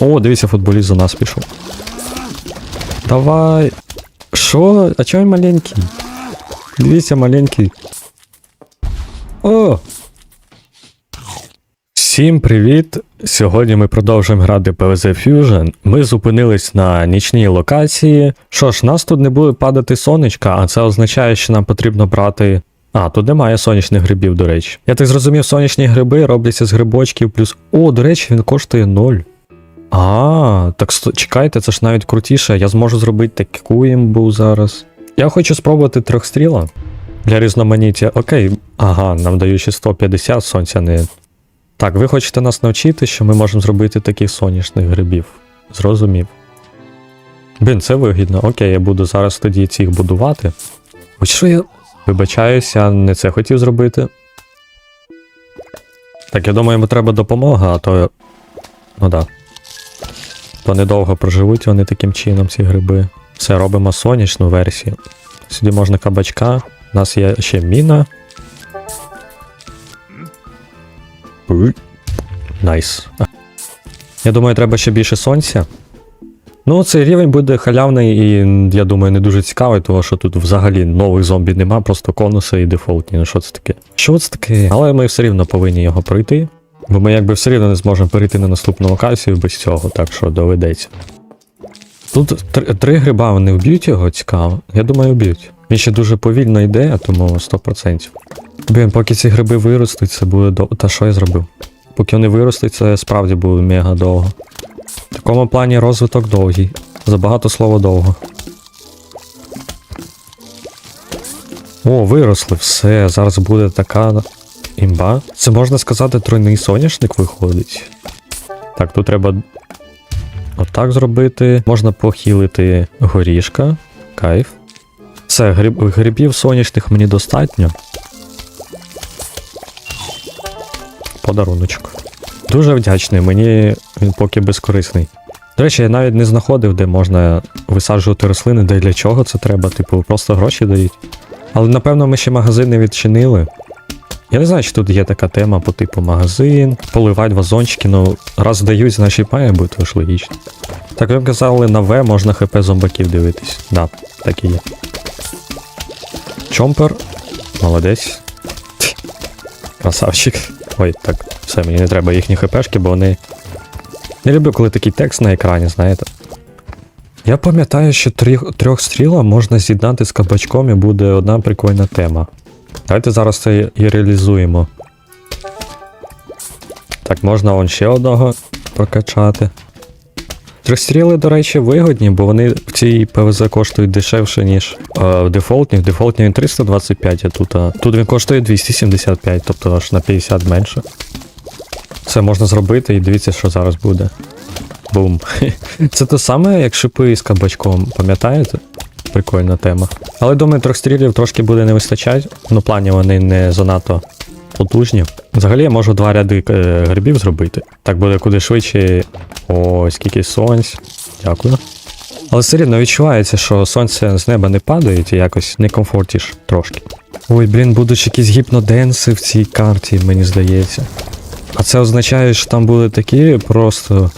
О, дивіться, футболіст за нас пішов. Давай. Що? А чого він маленький? Дивіться, маленький. О! Всім привіт! Сьогодні ми продовжуємо грати PvZ Fusion. Ми зупинились на нічній локації. Що ж, нас тут не буде падати сонечка, а це означає, що нам потрібно брати. А, тут немає сонячних грибів, до речі. Я так зрозумів, сонячні гриби робляться з грибочків плюс. О, до речі, він коштує 0. А, так чекайте, це ж навіть крутіше. Я зможу зробити таку імбу зараз. Я хочу спробувати трьохстріла для різноманіття. Окей, ага, нам дають ще 150 сонця не. Так, ви хочете нас навчити, що ми можемо зробити таких сонячних грибів. Зрозумів. Блін, це вигідно. Окей, я буду зараз тоді цих будувати. Ось що я. Вибачаюся, не це хотів зробити. Так, я думаю, йому треба допомога, а то. Ну да. То недовго проживуть вони таким чином, ці гриби. Все, робимо сонячну версію. Сюди можна кабачка. У нас є ще міна. Найс. Я думаю, треба ще більше сонця. Ну, цей рівень буде халявний і, я думаю, не дуже цікавий, тому що тут взагалі нових зомбі нема, просто конуси і дефолтні. Ну що це таке? Що це таке? Але ми все рівно повинні його пройти. Бо ми якби все рівно не зможемо перейти на наступну локацію без цього, так що доведеться. Тут три, три гриба вони вб'ють його, цікаво. Я думаю, вб'ють. Він ще дуже повільно йде, тому 100%. Блін, поки ці гриби виростуть, це буде довго. Та що я зробив? Поки вони виростуть, це справді буде мега довго. В такому плані розвиток довгий. Забагато слова довго. О, виросли, все, зараз буде така імба. Це можна сказати, тройний соняшник виходить. Так, тут треба отак зробити. Можна похилити горішка. Кайф. Все, гриб, грибів сонячних мені достатньо. Подаруночок. Дуже вдячний, мені він поки безкорисний. До речі, я навіть не знаходив, де можна висаджувати рослини, де для чого це треба, типу, просто гроші дають. Але напевно ми ще магазин не відчинили. Я не знаю, чи тут є така тема по типу магазин, поливати вазончики, ну раз дають, значить має бути тож логічно. Так ви казали, на В можна хп зомбаків дивитись. Да, так і є. Чомпер. Молодець. Красавчик. Ой, так, все, мені не треба їхні хпшки, бо вони. Не люблю, коли такий текст на екрані, знаєте. Я пам'ятаю, що трьох, трьох стріла можна з'єднати з кабачком і буде одна прикольна тема. Давайте зараз це і реалізуємо. Так, можна он ще одного прокачати. Трьохстріли, до речі, вигодні, бо вони в цій ПВЗ коштують дешевше, ніж е, в дефолтні. В дефолтні він 325, а тут, а, тут він коштує 275, тобто аж на 50 менше. Це можна зробити і дивіться, що зараз буде. Бум. Це те саме, як шипи з кабачком, пам'ятаєте? Прикольна тема. Але думаю, трьох стрілів трошки буде не вистачати. Ну, плані вони не занадто потужні. Взагалі я можу два ряди е, грибів зробити. Так буде куди швидше. О, скільки сонць. Дякую. Але все рівно відчувається, що сонце з неба не падає і якось некомфортіш трошки. Ой, блін, будуть якісь гіпноденси в цій карті, мені здається. А це означає, що там були такі просто.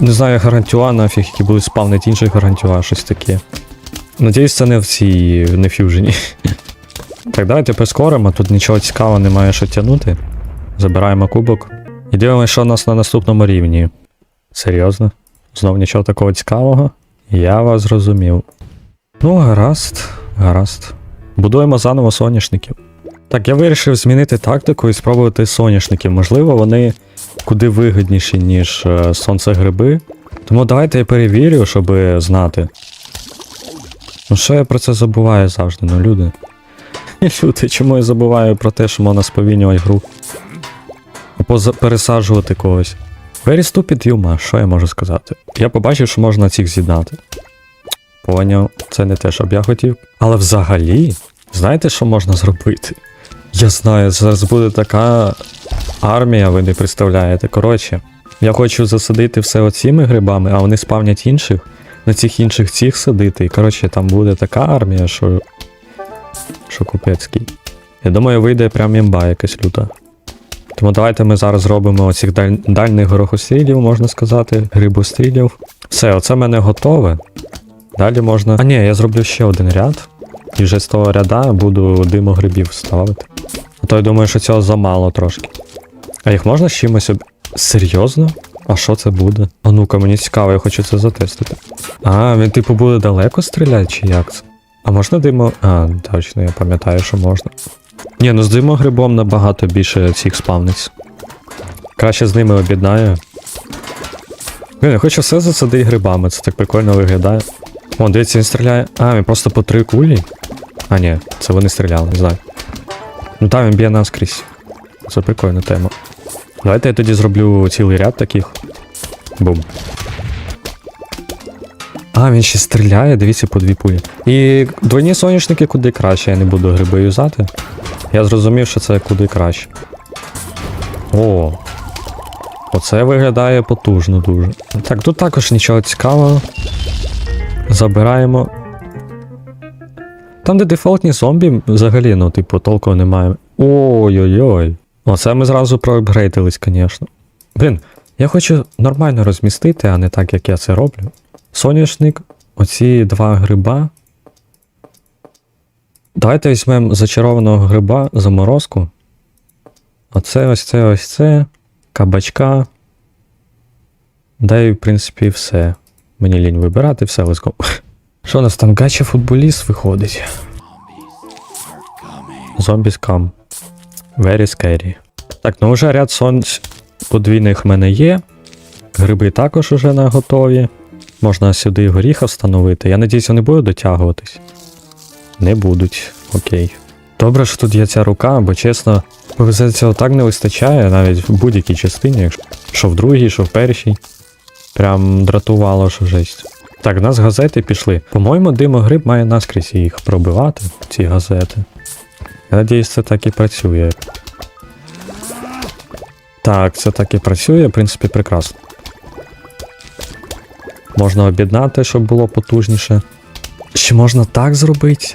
Не знаю, гарантюа нафіг, які будуть спавнити інших гарантюа, щось таке. Надіюсь, це не в цій не фюжені. Так, давайте прискоримо, тут нічого цікавого немає що тягнути. Забираємо кубок. І дивимося, що у нас на наступному рівні. Серйозно? Знов нічого такого цікавого? Я вас зрозумів. Ну, гаразд, гаразд. Будуємо заново соняшників. Так, я вирішив змінити тактику і спробувати соняшників. Можливо, вони куди вигідніші, ніж е, сонцегриби. Тому давайте я перевірю, щоб знати. Ну що я про це забуваю завжди, ну люди. Люди, чому я забуваю про те, що можна сповільнювати гру? Або пересаджувати когось. Very stupid Yuma, що я можу сказати? Я побачив, що можна цих з'єднати. Поняв, це не те, що б я хотів. Але взагалі, знаєте, що можна зробити? Я знаю, зараз буде така армія, ви не представляєте. Коротше, я хочу засадити все оціми грибами, а вони спавнять інших. На цих інших цих садити. І коротше, там буде така армія, що. Що купецький. Я думаю, вийде прям імба якась люта. Тому давайте ми зараз зробимо оцих даль... дальних горохострілів, можна сказати, грибострілів. Все, оце в мене готове. Далі можна. А ні, я зроблю ще один ряд. І вже з того ряда буду димогрибів ставити. А то я думаю, що цього замало трошки. А їх можна з чимось об... Серйозно? А що це буде? А ну-ка, мені цікаво, я хочу це затестити. А, він типу буде далеко стріляти, чи як це? А можна димо. А, точно, я пам'ятаю, що можна. Ні, ну з димогрибом набагато більше цих спавниць. Краще з ними об'єднаю. Я хочу все засадити грибами, це так прикольно виглядає. О, дивіться, він стріляє. А, він просто по три кулі. А, ні, це вони стріляли, не знаю. Ну там він б'є наскрізь. Це прикольна тема. Давайте я тоді зроблю цілий ряд таких. Бум. А, він ще стріляє, дивіться по дві пулі. І двойні соняшники куди краще, я не буду гриби юзати. Я зрозумів, що це куди краще. О. Оце виглядає потужно дуже. Так, тут також нічого цікавого. Забираємо. Там, де дефолтні зомбі, взагалі, ну, типу, толку немає. Ой-ой-ой. Оце ми зразу проапгрейдились, звісно. Блін, я хочу нормально розмістити, а не так, як я це роблю. Соняшник, оці два гриба. Давайте візьмемо зачарованого гриба, заморозку. Оце, ось це, ось це. Кабачка. Да і, в принципі, все. Мені лінь вибирати, все, let's go. Що у нас там гача футболіст виходить? Зомбі скам. Very scary. Так, ну вже ряд сонць подвійних в мене є. Гриби також уже на готові. Можна сюди горіха встановити. Я надіюсь, вони будуть дотягуватись. Не будуть. Окей. Добре, що тут є ця рука, бо чесно, повезе цього так не вистачає, навіть в будь-якій частині, якщо що в другій, що в першій. Прям дратувало, що жесть. Так, в нас газети пішли. По-моєму, димогриб має наскрізь їх пробивати, ці газети. Я надіюсь, це так і працює. Так, це так і працює, в принципі, прекрасно. Можна об'єднати, щоб було потужніше. Ще можна так зробити.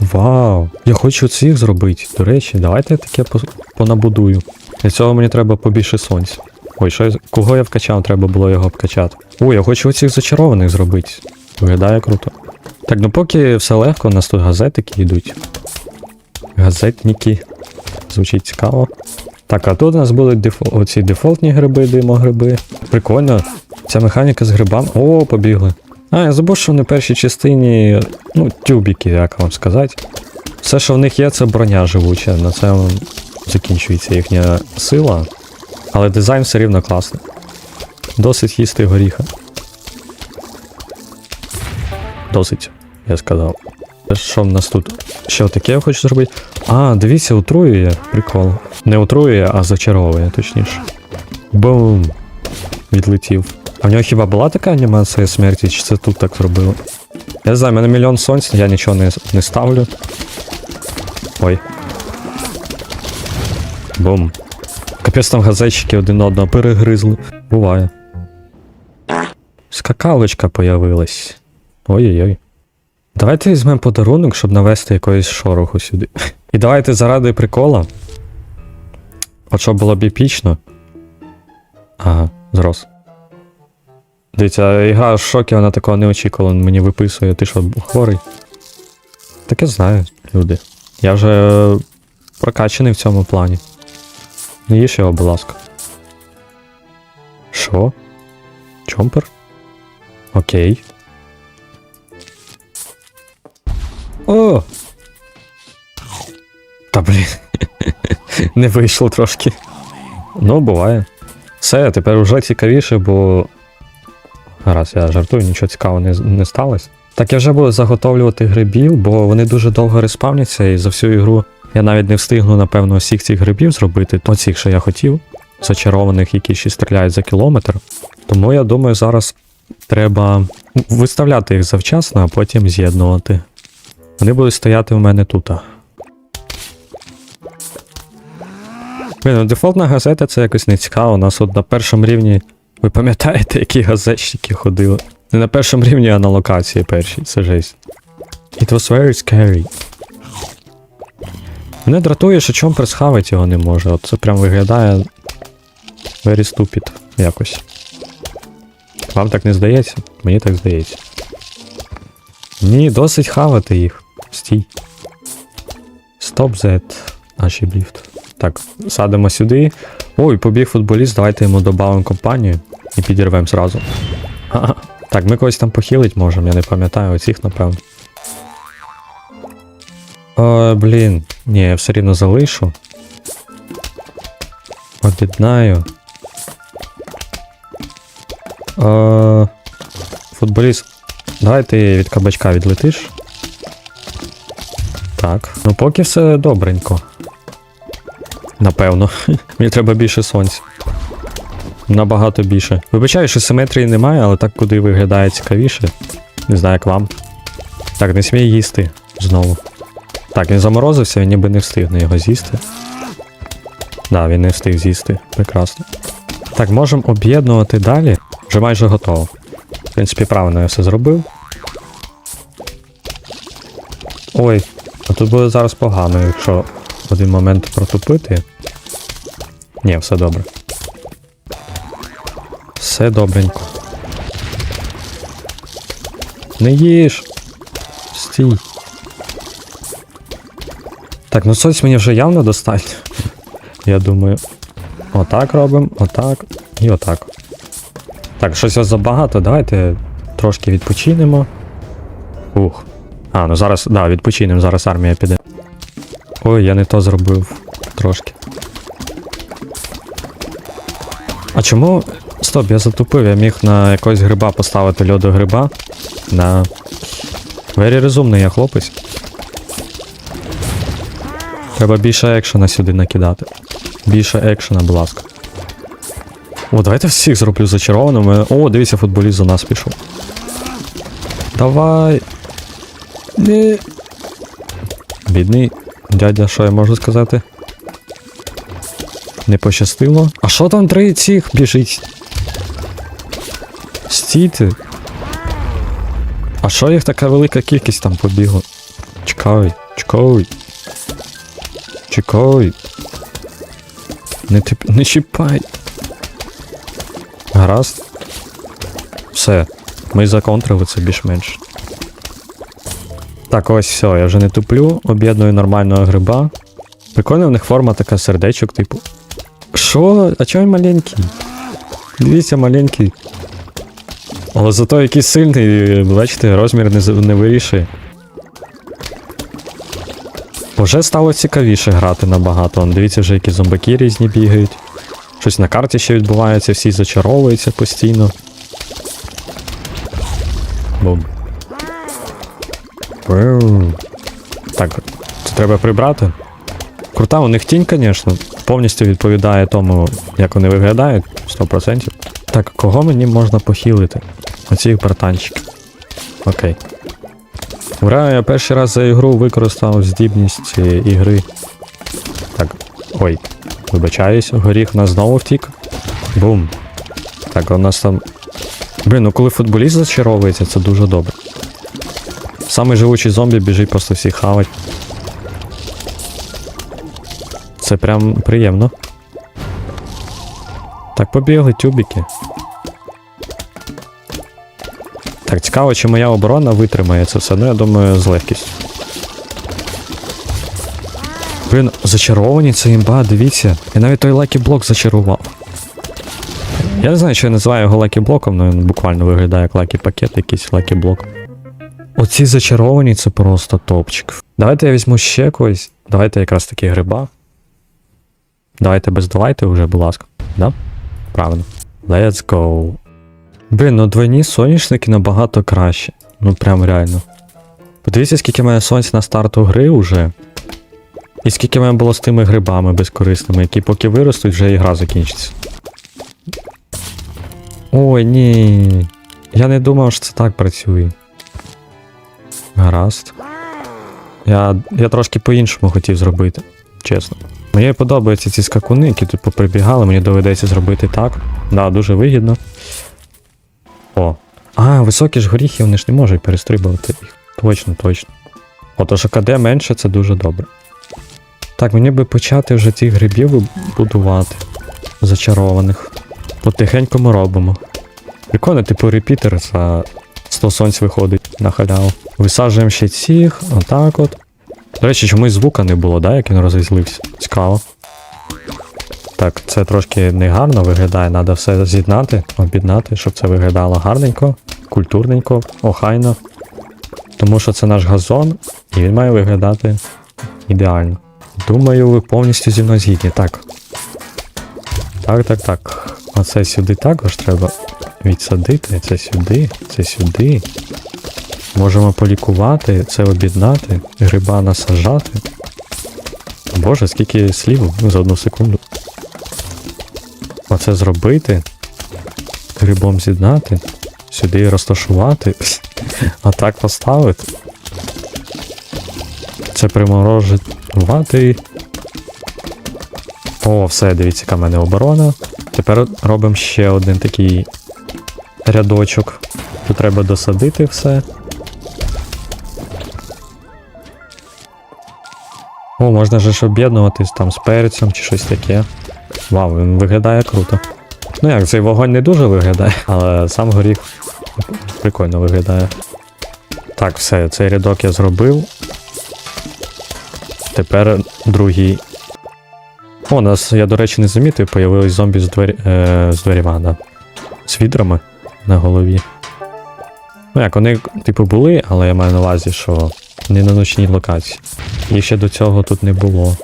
Вау! Я хочу цих зробити. До речі, давайте я таке понабудую. Для цього мені треба побільше сонця. Ой, що я... кого я вкачав, треба було його обкачати. Ой, я хочу оцих зачарованих зробити. Виглядає круто. Так, ну поки все легко, у нас тут газетики йдуть. Газетники. Звучить цікаво. Так, а тут у нас будуть дефо... оці дефолтні гриби, димогриби. Прикольно. Ця механіка з грибами. О, побігли. А, я забув, що в першій частині. Ну, тюбіки, як вам сказати. Все, що в них є, це броня живуча. На цьому закінчується їхня сила. Але дизайн все рівно класний. Досить їсти горіха. Досить, я сказав. Що в нас тут? Ще таке я хочу зробити. А, дивіться, отруює. Прикол. Не отруює, а зачаровує, точніше. Бум! Відлетів. А в нього хіба була така анімація смерті, чи це тут так зробили? Я не знаю, в мене мільйон сонць, я нічого не, не ставлю. Ой. Бум. Капець там газетчики один одного перегризли. Буває. Скакалочка появилась. Ой-ой-ой. Давайте візьмемо подарунок, щоб навести якоїсь шороху сюди. І давайте заради прикола. От що було б епічно. Ага, зрос. Дивіться, ігра в шокі, вона такого не очікувала, мені виписує, ти що, хворий? Таке знаю, люди. Я вже е, прокачаний в цьому плані. Не їж його, будь ласка. Що? Чомпер? Окей. О! Та блін. Не вийшло трошки. Ну, буває. Все, тепер вже цікавіше, бо. Гаразд, я жартую, нічого цікавого не, не сталося. Так я вже буду заготовлювати грибів, бо вони дуже довго респавняться, і за всю ігру я навіть не встигну, напевно, всіх цих грибів зробити, оцих, що я хотів, зачарованих, які ще стріляють за кілометр. Тому я думаю, зараз треба виставляти їх завчасно, а потім з'єднувати. Вони будуть стояти у мене тут. Блін, ну дефолтна газета це якось не цікаво. У нас от на першому рівні. Ви пам'ятаєте, які газетчики ходили? Не на першому рівні, а на локації першій. Це жесть. It was very scary. Мене дратує, що чомперс хавить його не може. От це прям виглядає very stupid якось. Вам так не здається? Мені так здається. Ні, досить хавати їх. Стій. Stop that. Ачібліфт. Так, садимо сюди. Ой, побіг футболіст, давайте йому додамо компанію і підірвемо зразу. Так, ми когось там похилить можемо, я не пам'ятаю, оцих, напевно. О, блін. Ні, я все рівно залишу. Об'єднаю. О, футболіст. Давай ти від кабачка відлетиш. Так. Ну поки все добренько. Напевно. Мені треба більше сонця. Набагато більше. Вибачаю, що симетрії немає, але так куди виглядає цікавіше. Не знаю, як вам. Так, не смій їсти знову. Так, він заморозився, він ніби не встигне його з'їсти. Да, він не встиг з'їсти. Прекрасно. Так, можемо об'єднувати далі. Вже майже готово. В принципі, правильно я все зробив. Ой, а тут буде зараз погано, якщо в один момент протупити. Ні, все добре. Все добренько. Не їж. Стій. Так, ну соць мені вже явно достатньо. Я думаю. Отак робимо, отак і отак. Так, щось ось забагато, давайте трошки відпочинемо. Ух. А, ну зараз, да, відпочинемо, зараз армія піде. Ой, я не то зробив трошки. А чому. Стоп, я затупив, я міг на якогось гриба поставити льоду гриба. На. Вері розумний я хлопець. Треба більше екшена сюди накидати. Більше екшена, будь ласка. О, давайте всіх зроблю зачарованими. О, дивіться, футболіст за нас пішов. Давай. Не. Бідний дядя, що я можу сказати? Не пощастило. А що там три цих біжить? Стійте. А що їх така велика кількість там побігла? Чекай, чекай. Чекай. Не, тип... не чіпай. Гаразд. Все. Ми законтрили це більш-менш. Так, ось все, я вже не туплю, об'єдную нормального гриба. Прикольна в них форма така сердечок, типу. Що? А чого він маленький? Дивіться, маленький. Але зато який сильний, бачите, розмір не, не вирішує. Вже стало цікавіше грати набагато. Он, дивіться, вже які зомбаки різні бігають. Щось на карті ще відбувається, всі зачаровуються постійно. Бум. Так, це треба прибрати. Крута, у них тінь, звісно, повністю відповідає тому, як вони виглядають, 100%. Так, кого мені можна похилити? Оцих братанчиків. Окей. Ура, я перший раз за ігру використав здібність е, ігри. Так, ой, вибачаюсь, горіх нас знову втік. Бум. Так, у нас там. Блін, ну коли футболіст зачаровується, це дуже добре. Самий живучий зомбі біжить просто всіх хавать. Це прям приємно. Так, побігли тюбіки. Так, цікаво, чи моя оборона витримає це все. Ну, я думаю, з легкістю. Блін, зачаровані це імба, дивіться. Я навіть той лакі блок зачарував. Я не знаю, що я називаю його лакі блоком, але він буквально виглядає як лакі пакет, якийсь лакі блок. Оці зачаровані це просто топчик. Давайте я візьму ще когось. Давайте якраз таки гриба. Давайте без давайте вже, будь ласка. Да? Правильно. Let's go. Блін, ну двойні соняшники набагато краще. Ну прям реально. Подивіться, скільки мене сонця на старту гри вже. І скільки мене було з тими грибами безкорисними, які поки виростуть, вже і гра закінчиться. Ой, ні. Я не думав, що це так працює. Гаразд. Я, я трошки по-іншому хотів зробити, чесно. Мені подобаються ці скакуни, які тут поприбігали, мені доведеться зробити так. Да, дуже вигідно. О. А, високі ж горіхи, вони ж не можуть перестрибувати їх. Точно, точно. Отож, КД менше це дуже добре. Так, мені би почати вже цих грибів будувати. Зачарованих. Потихеньку ми робимо. Прикольно, типу репітер за 100 сонць виходить на халяву. Висаджуємо ще цих, отак от. До речі, чомусь звука не було, да, як він розізлився. Цікаво. Так, це трошки негарно виглядає, треба все з'єднати, об'єднати, щоб це виглядало гарненько, культурненько, охайно. Тому що це наш газон, і він має виглядати ідеально. Думаю, ви повністю зі мною згідні. Так. Так, так, так. Оце сюди також треба відсадити. Це сюди, це сюди. Можемо полікувати, це об'єднати, гриба насажати. Боже, скільки слів за одну секунду. Оце зробити. Грибом з'єднати. Сюди розташувати. А так поставити. Це приморожувати. О, все, дивіться, яка мене оборона. Тепер робимо ще один такий рядочок. Тут треба досадити все. О, можна же ж об'єднуватись там з перцем чи щось таке. Вау, він виглядає круто. Ну як, цей вогонь не дуже виглядає, але сам горіх прикольно виглядає. Так, все, цей рядок я зробив. Тепер другий. О, у нас, я, до речі, не замітив, появились зомбі з, двері, е, з дверима, да. З відрами на голові. Ну як, вони, типу, були, але я маю на увазі, що не на ночній локації. Їх ще до цього тут не було.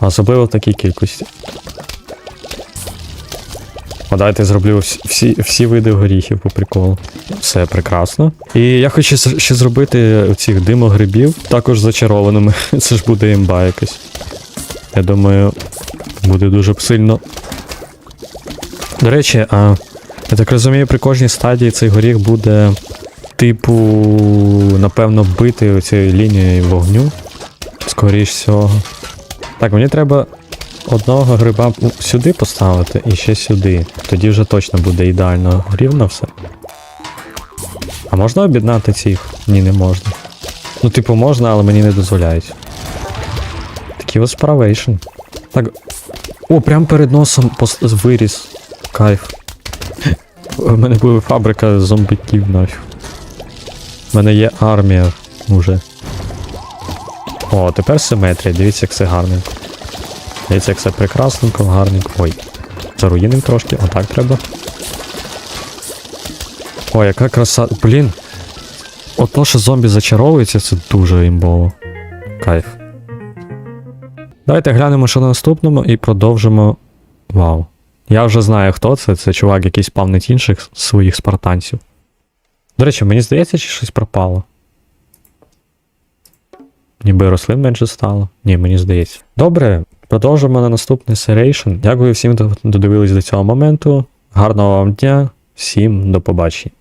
Особливо в такій кількості. О, давайте зроблю всі, всі, види горіхів по приколу. Все прекрасно. І я хочу ще зробити цих димогрибів, також зачарованими. Це ж буде імба якась. Я думаю, буде дуже сильно. До речі, а, я так розумію, при кожній стадії цей горіх буде, типу, напевно, бити цією лінією вогню. Скоріш всього. Так, мені треба одного гриба сюди поставити і ще сюди. Тоді вже точно буде ідеально рівно все. А можна об'єднати цих? Ні, не можна. Ну, типу, можна, але мені не дозволяють. Такий ось справейшн. Так. О, прям перед носом виріс. Кайф. У мене буде фабрика зомбиків нафіг. У мене є армія уже. О, тепер симетрія, дивіться, як це гарненько. Дивіться, як це прекрасненько, гарненько. Ой. Заруїним трошки, отак треба. О, яка краса. Блін. Ото, що зомбі зачаровуються, це дуже імбово. Кайф. Давайте глянемо, що на наступному, і продовжимо. Вау. Я вже знаю, хто це. Це чувак, який спавнить інших своїх спартанців. До речі, мені здається, чи щось пропало. Ніби рослин менше стало. Ні, мені здається. Добре, продовжимо на наступний серейшн. Дякую всім, хто додивились до цього моменту. Гарного вам дня, всім до побачення.